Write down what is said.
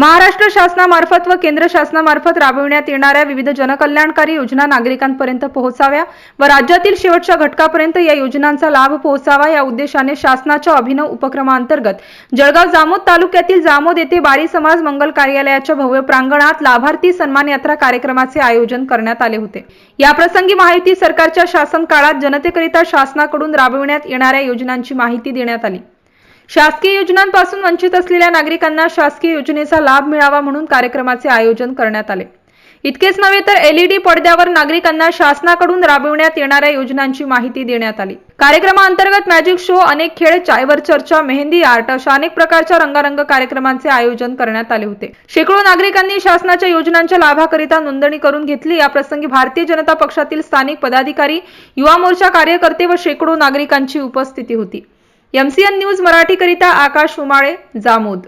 महाराष्ट्र शासनामार्फत व केंद्र शासनामार्फत राबविण्यात येणाऱ्या विविध जनकल्याणकारी योजना नागरिकांपर्यंत पोहोचाव्या व राज्यातील शेवटच्या घटकापर्यंत या योजनांचा लाभ पोहोचावा या उद्देशाने शासनाच्या अभिनव उपक्रमांतर्गत जळगाव जामोद तालुक्यातील जामोद येथे बारी समाज मंगल कार्यालयाच्या भव्य प्रांगणात लाभार्थी सन्मान यात्रा कार्यक्रमाचे आयोजन करण्यात आले होते. याप्रसंगी माहिती सरकारच्या शासन काळात जनतेकरिता शासनाकडून राबविण्यात येणाऱ्या योजनांची माहिती देण्यात आली. शासकीय योजनांपासून वंचित असलेल्या नागरिकांना शासकीय योजनेचा लाभ मिळावा म्हणून कार्यक्रमाचे आयोजन करण्यात आले. इतकेच नव्हे तर एलईडी पडद्यावर नागरिकांना शासनाकडून राबविण्यात येणाऱ्या योजनांची माहिती देण्यात आली. कार्यक्रमाअंतर्गत मॅजिक शो अनेक खेळ चायवर चर्चा मेहंदी आर्ट अशा अनेक प्रकारच्या रंगारंग कार्यक्रमांचे आयोजन करण्यात आले होते. शेकडो नागरिकांनी शासनाच्या योजनांच्या लाभाकरिता नोंदणी करून घेतली. या प्रसंगी भारतीय जनता पक्षातील स्थानिक पदाधिकारी युवा मोर्चा कार्यकर्ते व शेकडो नागरिकांची उपस्थिती होती. एमसीएन न्यूज मराठीकरिता आकाश उमाळे जामोद.